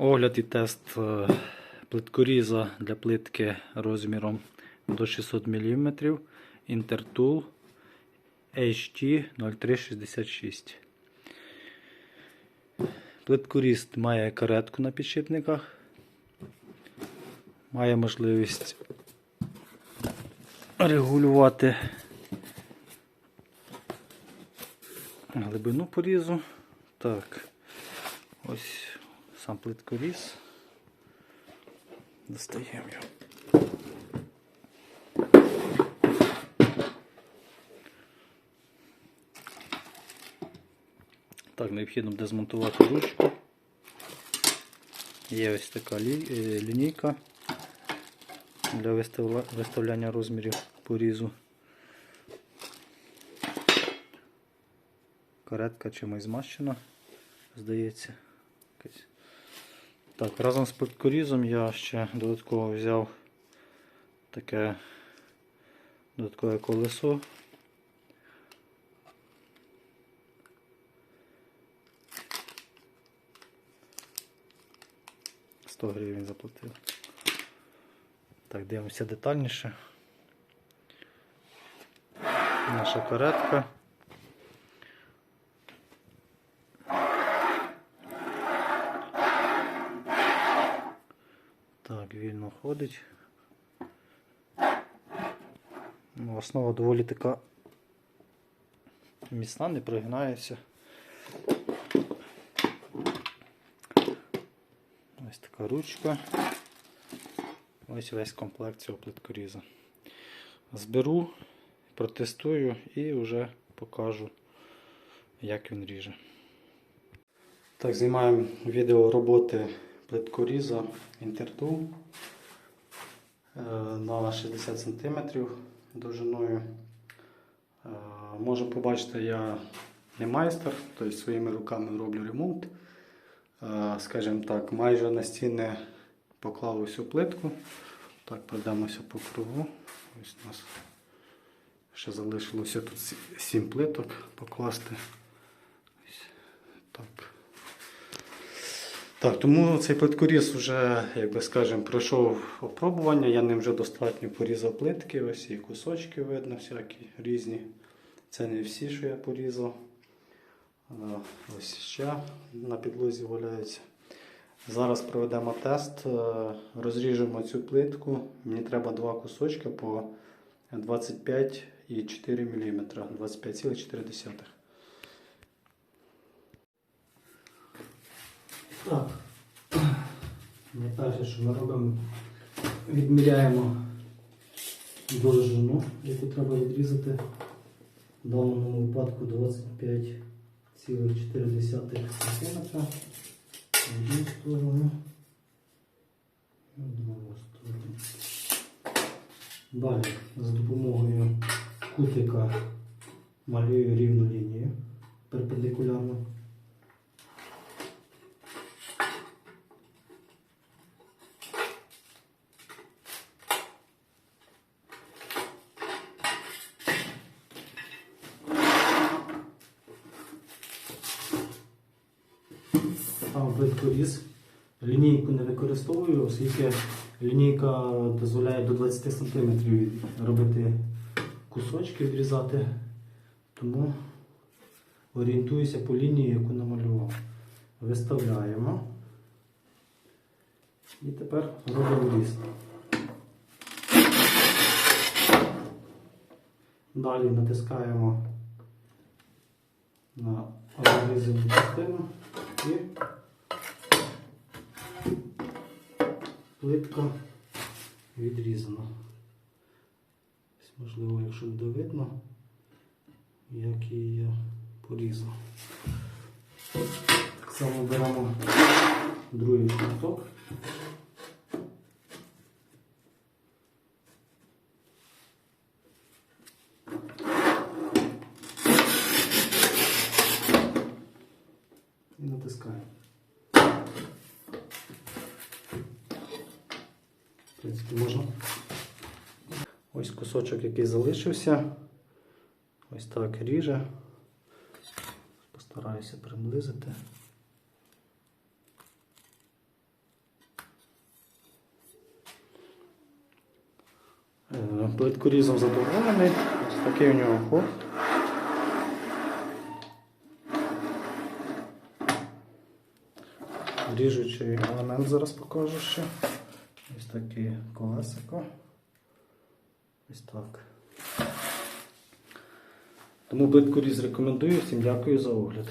Огляд і тест е, плиткоріза для плитки розміром до 600 мм Intertool HT 0366. Плиткоріз має каретку на підшипниках, має можливість регулювати глибину порізу. Так, ось сам плиткоріз. Достаємо його. Так, необхідно буде змонтувати ручку. Є ось така лі- е, лінійка для виставля- виставляння розмірів порізу. Каретка чимось змащена, здається. Так, разом з плиткорізом я ще додатково взяв таке додаткове колесо. Сто гривень заплатив. Так, дивимося детальніше. Наша каретка. Так, вільно ходить. Ну, Основа доволі така міцна, не прогинається. Ось така ручка. Ось весь комплект цього плиткоріза. Зберу, протестую і вже покажу, як він ріже. Так, знімаємо відео роботи плиткоріза Intertool е, на 60 см довжиною. Е, Можемо побачити, я не майстер, тобто своїми руками роблю ремонт. Е, Скажімо так, майже на стіни поклав усю плитку. Так, пройдемося по кругу. Ось у нас ще залишилося тут 7 плиток покласти. Ось так. Так, тому цей плиткоріз вже, як би скажемо, пройшов опробування. Я ним вже достатньо порізав плитки, ось і кусочки видно, всякі різні. Це не всі, що я порізав. Ось ще на підлозі валяються. Зараз проведемо тест, е, розріжемо цю плитку. Мені треба два кусочки по 25,4 мм. 25,4. Так. Найперше, що ми робимо, відміряємо довжину, яку треба відрізати. В даному випадку 25,4 см. Одну сторону. другу сторону. Далі за допомогою кутика малюю рівну лінію перпендикулярно. Там плиткоріз. Лінійку не використовую, оскільки лінійка дозволяє до 20 см робити кусочки, відрізати. Тому орієнтуюся по лінії, яку намалював. Виставляємо. І тепер робимо різ. Далі натискаємо на розрізану частину і плитка відрізана. Ось, Можливо, якщо буде видно, як її я порізав. Так само беремо другий шматок. І натискаємо. Принципі, можна. Ось кусочок, який залишився. Ось так ріже. Постараюся приблизити. Е, плитку різом задоволений. Ось такий у нього ход. Ріжучий елемент зараз покажу ще. Ось таке колесико. Ось так. Тому плиткоріз рекомендую. Всім дякую за огляд.